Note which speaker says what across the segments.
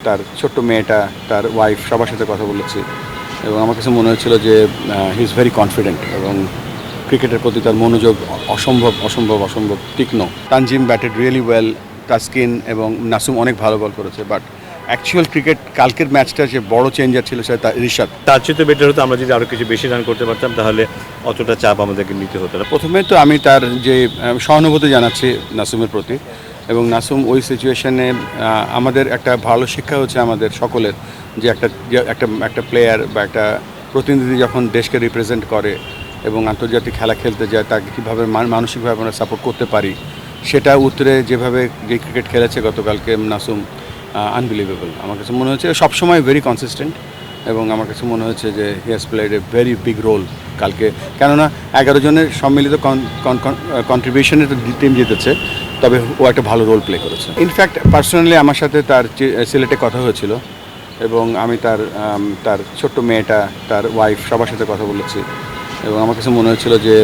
Speaker 1: তার ছোট্ট মেয়েটা তার ওয়াইফ সবার সাথে কথা বলেছি এবং আমার কাছে মনে হয়েছিল যে হি ইজ ভেরি কনফিডেন্ট এবং ক্রিকেটের প্রতি তার মনোযোগ অসম্ভব অসম্ভব অসম্ভব তীক্ষ্ণ। Tanzim batted really well Taskin এবং নাসুম অনেক ভালো বল করেছে বাট অ্যাকচুয়াল ক্রিকেট কালকের ম্যাচটা যে বড় চেঞ্জার ছিল সেটা তা- রিশাদ।
Speaker 2: তার চেয়ে তো বেটার হতো আমরা যদি আরও কিছু বেশি রান করতে পারতাম তাহলে অতটা চাপ আমাদেরকে নিতে হতো না।
Speaker 1: প্রথমে তো আমি তার যে সহানুভূতি জানাচ্ছি নাসুমের প্রতি এবং নাসুম ওই সিচুয়েশনে আমাদের একটা ভালো শিক্ষা হচ্ছে আমাদের সকলের যে একটা একটা একটা প্লেয়ার বা একটা প্রতিনিধি যখন দেশকে রিপ্রেজেন্ট করে এবং আন্তর্জাতিক খেলা খেলতে যায়, তাকে কীভাবে মান- মানসিকভাবে আমরা সাপোর্ট করতে পারি, সেটা উত্তরে যেভাবে যে ক্রিকেট খেলেছে গতকালকে নাসুম আনবিলিভেবল আমার কাছে মনে হচ্ছে সবসময় ভেরি কনসিস্টেন্ট এবং আমার কাছে মনে হচ্ছে যে he has played a very big role কালকে। কেননা, এগারো জনের সম্মিলিত কন্ট্রিবিউশনে তো টিম জিতেছে। তবে ও একটা ভালো রোল প্লে করেছে। ইনফ্যাক্ট পার্সোনালি আমার সাথে তার সিলেটে কথা হয়েছিল এবং আমি তার তার ছোট্ট মেয়েটা, তার ওয়াইফ সবার সাথে কথা বলেছি এবং আমার কাছে মনে হচ্ছিল যে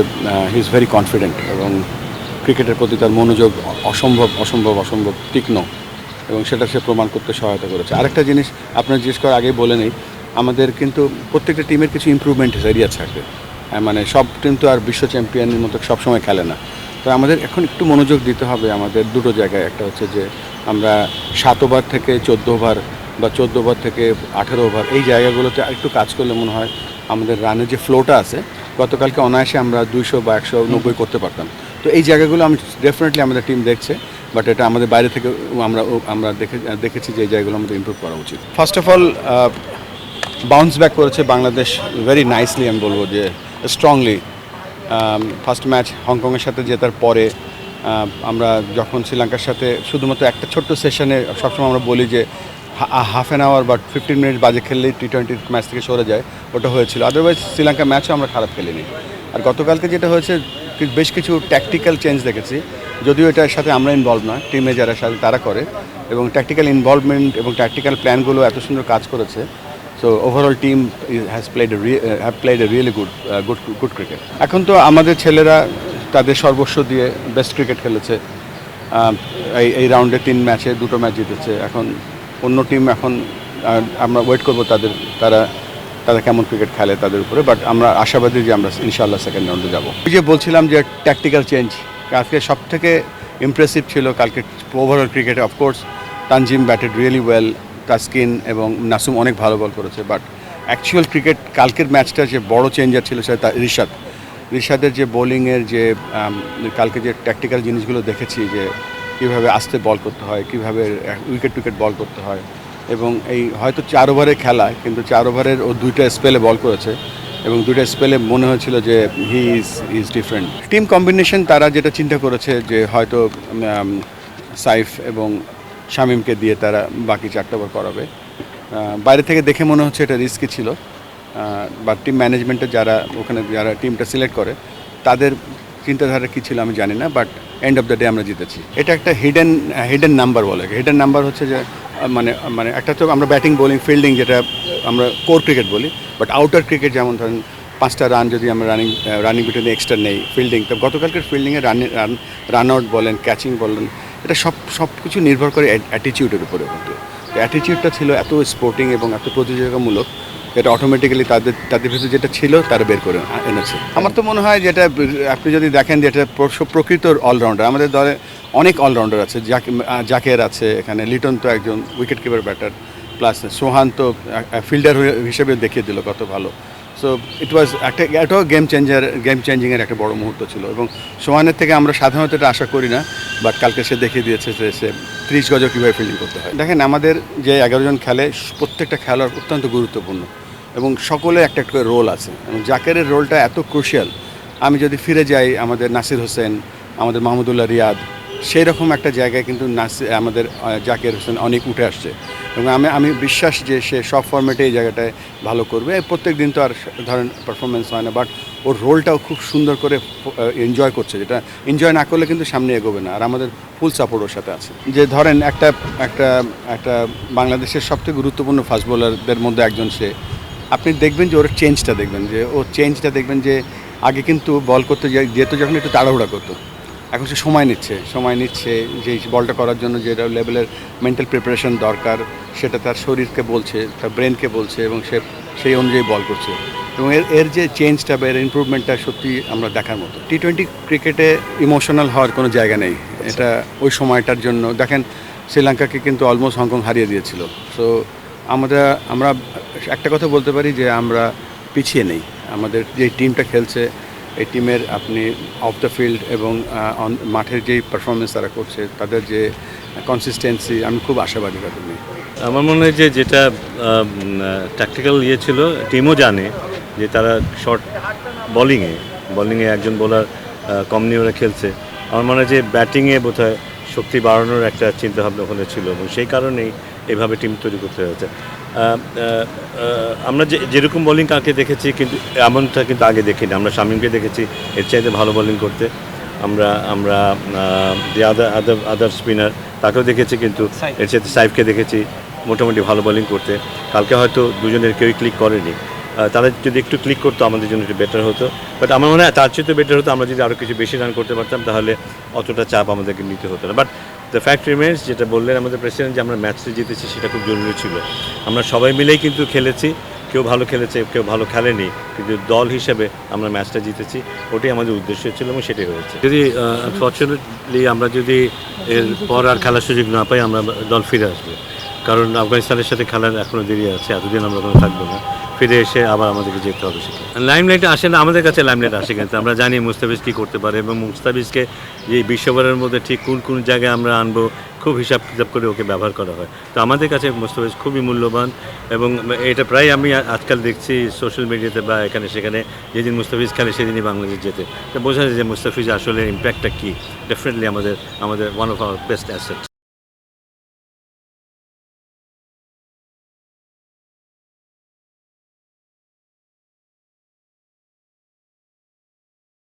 Speaker 1: হি ইজ ভেরি কনফিডেন্ট এবং ক্রিকেটের প্রতি তার মনোযোগ অসম্ভব অসম্ভব অসম্ভব তীক্ষ্ণ এবং সেটা সে প্রমাণ করতে সহায়তা করেছে। আরেকটা জিনিস আপনার জিজ্ঞেস করার আগেই বলে নেই, আমাদের কিন্তু প্রত্যেকটা টিমের কিছু ইমপ্রুভমেন্ট এরিয়া থাকে। মানে সব টিম তো আর বিশ্ব চ্যাম্পিয়নের মতো সবসময় খেলে না। তো আমাদের এখন একটু মনোযোগ দিতে হবে আমাদের দুটো জায়গায়। একটা হচ্ছে যে আমরা সাত ওভার থেকে চোদ্দ ওভার বা চোদ্দ ওভার থেকে আঠেরো ওভার এই জায়গাগুলোতে একটু কাজ করলে মনে হয় আমাদের রানের যে ফ্লোটা আছে গতকালকে অনায়াসে আমরা দুইশো বা একশো নব্বই করতে পারতাম। তো এই জায়গাগুলো আমি ডেফিনেটলি আমাদের টিম দেখছে বাট এটা আমাদের বাইরে থেকে আমরা আমরা দেখে দেখেছি যে এই জায়গাগুলো আমাদের ইমপ্রুভ করা উচিত। First of all bounce back করেছে বাংলাদেশ ভেরি নাইসলি আমি বলব যে স্ট্রংলি ফার্স্ট ম্যাচ হংকংয়ের সাথে জেতার পরে আমরা যখন শ্রীলঙ্কার সাথে শুধুমাত্র একটা ছোট্ট সেশনে সবসময় আমরা বলি যে হাফ অ্যান আওয়ার বা ফিফটিন মিনিট বাজে খেললেই টি টোয়েন্টি ম্যাচ থেকে সরে যায়, ওটা হয়েছিল। আদারওয়াইজ শ্রীলঙ্কা ম্যাচও আমরা খারাপ খেলিনি। আর গতকালকে যেটা হয়েছে বেশ কিছু ট্যাকটিক্যাল চেঞ্জ দেখেছি। যদিও এটার সাথে আমরা ইনভলভ না টিমে যারা সাথে তারা করে। এবং ট্যাকটিক্যাল ইনভলভমেন্ট এবং ট্যাকটিক্যাল প্ল্যানগুলো এত সুন্দর কাজ করেছে so overall team has played have played a really good good good cricket এখন তো আমাদের ছেলেরা তাদের সর্বস্ব দিয়ে বেস্ট ক্রিকেট খেলেছে। এই এই রাউন্ডে তিন ম্যাচে দুটো ম্যাচ জিতেছে। এখন অন্য টিম এখন আমরা ওয়েট করব তাদের, তারা তারা কেমন ক্রিকেট খেলে তাদের উপরে। বাট আমরা আশাবাদী যে আমরা ইনশাল্লাহ সেকেন্ড রাউন্ডে যাব। ওই যে বলছিলাম যে ট্যাকটিক্যাল চেঞ্জ আজকে সব থেকে ইমপ্রেসিভ ছিল কালকে ওভারঅল ক্রিকেটে of course Tanzim batted really well Taskin এবং নাসুম অনেক ভালো বল করেছে বাট অ্যাকচুয়াল ক্রিকেট কালকের ম্যাচটা যে বড় চেঞ্জার ছিল সেটা রিশাদ। রিশাদের যে বোলিংয়ের যে কালকে যে ট্যাকটিক্যাল জিনিসগুলো দেখেছি যে কীভাবে আস্তে বল করতে হয়, কীভাবে উইকেট টুইকেট বল করতে হয় এবং এই হয়তো চার ওভারে খেলা, কিন্তু চার ওভারের ও দুইটা স্পেলে বল করেছে এবং দুইটা স্পেলে মনে হয়েছিল যে he is is different team combination তারা যেটা চিন্তা করেছে যে হয়তো সাইফ এবং শামিমকে দিয়ে তারা বাকি চারটা ওভার করাবে। বাইরে থেকে দেখে মনে হচ্ছে এটা রিস্কি ছিল। বা টিম ম্যানেজমেন্টে যারা ওখানে যারা টিমটা সিলেক্ট করে, তাদের চিন্তাধারা কী ছিল আমি জানি না but end of the day আমরা জিতেছি। এটা একটা হিডেন হিডেন নাম্বার বলে। হিডেন নাম্বার হচ্ছে যে মানে মানে একটা তো আমরা ব্যাটিং বোলিং ফিল্ডিং যেটা, আমরা কোর ক্রিকেট বলি বাট আউটার ক্রিকেট যেমন ধরেন পাঁচটা রান যদি আমরা রানিং রানিং বিটুইন এক্সট্রা নেই ফিল্ডিং তো গতকালকের ফিল্ডিংয়ে রান রান রান আউট বলেন ক্যাচিং বলেন এটা সব সব কিছু নির্ভর করে অ্যাটিটিউডের উপরে কিন্তু। অ্যাটিটিউডটা ছিল এত স্পোর্টিং এবং এত প্রতিযোগিতামূলক এটা অটোমেটিক্যালি তাদের তাদের ভিতরে যেটা ছিল তারা বের করে এনেছে। আমার তো মনে হয় যেটা আপনি যদি দেখেন যে এটা প্রকৃত অলরাউন্ডার আমাদের দলে অনেক অলরাউন্ডার আছে জাক জাকের আছে, এখানে লিটন তো একজন wicket keeper batter plus Sohan তো ফিল্ডার হিসেবে দেখিয়ে দিল কত ভালো। সো ইট ওয়াজ একটা, এটাও গেম চেঞ্জার গেম চেঞ্জিংয়ের একটা বড় মুহূর্ত ছিল এবং সোহানের থেকে আমরা সাধারণত এটা আশা করি না বাট কালকে সে দেখিয়ে দিয়েছে যে সে ত্রিশ গজ কীভাবে ফিল্ডিং করতে হয়। দেখেন, আমাদের যে এগারো জন খেলে প্রত্যেকটা খেলোয়াড় অত্যন্ত গুরুত্বপূর্ণ এবং সকলে একটা একটা রোল আছে এবং জাকেরের রোলটা এত ক্রুশিয়াল আমি যদি ফিরে যাই আমাদের নাসির হোসেন, আমাদের মাহমুদুল্লাহ রিয়াদ সেই রকম একটা জায়গায় কিন্তু নাসির আমাদের জাকের হোসেন অনেক উঠে আসছে। এবং আমি আমি বিশ্বাস যে সে সব ফর্মেটে এই জায়গাটায় ভালো করবে। প্রত্যেক দিন তো আর ধরেন পারফরমেন্স হয় না বাট ওর রোলটাও খুব সুন্দর করে এনজয় করছে। যেটা এনজয় না করলে কিন্তু সামনে এগোবে না, আর আমাদের ফুল সাপোর্ট ওর সাথে আছে। যে ধরেন একটা একটা একটা বাংলাদেশের সবথেকে গুরুত্বপূর্ণ ফাস্ট বোলারদের মধ্যে একজন সে। আপনি দেখবেন যে ওর চেঞ্জটা দেখবেন, যে ওর চেঞ্জটা দেখবেন যে আগে কিন্তু বল করতে যেত যখন একটু তাড়াহুড়া করতো। এখন সে সময় নিচ্ছে সময় নিচ্ছে যে বলটা করার জন্য যে লেভেলের মেন্টাল প্রিপারেশন দরকার, সেটা তার শরীরকে বলছে, তার ব্রেনকে বলছে এবং সে সেই অনুযায়ী বল করছে। এবং এর এর যে চেঞ্জটা বা এর ইম্প্রুভমেন্টটা সত্যি আমরা দেখার মতো। টি টোয়েন্টি ক্রিকেটে ইমোশনাল হওয়ার কোনো জায়গা নেই। এটা ওই সময়টার জন্য। দেখেন, শ্রীলঙ্কাকে কিন্তু অলমোস্ট হংকং হারিয়ে দিয়েছিল। সো আমরা আমরা একটা কথা বলতে পারি যে আমরা পিছিয়ে নেই। আমাদের যে টিমটা খেলছে এই টিমের আপনি অফ দ্য ফিল্ড এবং মাঠের যেই পারফরমেন্স তারা করছে, তাদের যে কনসিস্টেন্সি আমি খুব আশাবাদী তাদের
Speaker 2: আমার মনে হয় যে যেটা ট্যাকটিক্যাল ইয়ে ছিল টিমও জানে যে তারা শর্ট বোলিংয়ে বোলিংয়ে একজন বোলার কম নিয়ে ওরা খেলছে। আমার মনে হয় যে ব্যাটিংয়ে বোধহয় শক্তি বাড়ানোর একটা চিন্তাভাবনা ওখানে ছিল এবং সেই কারণেই এভাবে টিম তৈরি করতে হয়েছে। আমরা যে যেরকম বোলিং কাকে দেখেছি কিন্তু এমনটা কিন্তু আগে দেখিনি। আমরা শামিমকে দেখেছি এর চাইতে ভালো বোলিং করতে। আমরা আমরা যে আদার আদার আদার স্পিনার তাকেও দেখেছি কিন্তু এর সাথে সাইফকে দেখেছি মোটামুটি ভালো বোলিং করতে। কালকে হয়তো দুজনের কেউই ক্লিক করেনি। তারা যদি একটু ক্লিক করতো আমাদের জন্য একটু বেটার হতো। বাট আমার মনে হয় তার চেয়ে তো বেটার হতো আমরা যদি আরও কিছু বেশি রান করতে পারতাম তাহলে অতটা চাপ আমাদেরকে নিতে হতো না। বাট দ্য ফ্যাক্ট রিমেন্স যেটা বললেন আমাদের প্রেসিডেন্ট যে আমরা ম্যাচটা জিতেছি, সেটা খুব জরুরি ছিল। আমরা সবাই মিলেই কিন্তু খেলেছি। কেউ ভালো খেলেছে, কেউ ভালো খেলেনি। কিন্তু দল হিসেবে আমরা ম্যাচটা জিতেছি। ওটাই আমাদের উদ্দেশ্য ছিল এবং সেটাই হয়েছে। যদি আনফর্চুনেটলি আমরা যদি এর পর আর খেলার সুযোগ না পাই, আমরা দল ফিরে আসব। কারণ আফগানিস্তানের সাথে খেলার এখনও দেরি আছে, এতদিন আমরা ওখানে থাকব না। ফিরে এসে আবার আমাদেরকে যেতে হবে সেখানে। লাইমলাইট আসে না, আমাদের কাছে লাইমলাইট আসে কিন্তু, আমরা জানি মুস্তাফিজ কী করতে পারে এবং মুস্তাফিজকে যে বিশ্ববারের মধ্যে ঠিক কোন কোন জায়গায় আমরা আনব, খুব হিসাব কিতাব করে ওকে ব্যবহার করা হয়। তো আমাদের কাছে মুস্তাফিজ খুবই মূল্যবান এবং এটা প্রায় আমি আজকাল দেখছি সোশ্যাল মিডিয়াতে বা এখানে সেখানে, যেদিন মুস্তাফিজ খেলে সেদিনই বাংলাদেশ যেতে। তো বোঝা যায় যে মুস্তাফিজ আসলে ইম্প্যাক্টটা কী। ডেফিনেটলি আমাদের আমাদের one of our best asset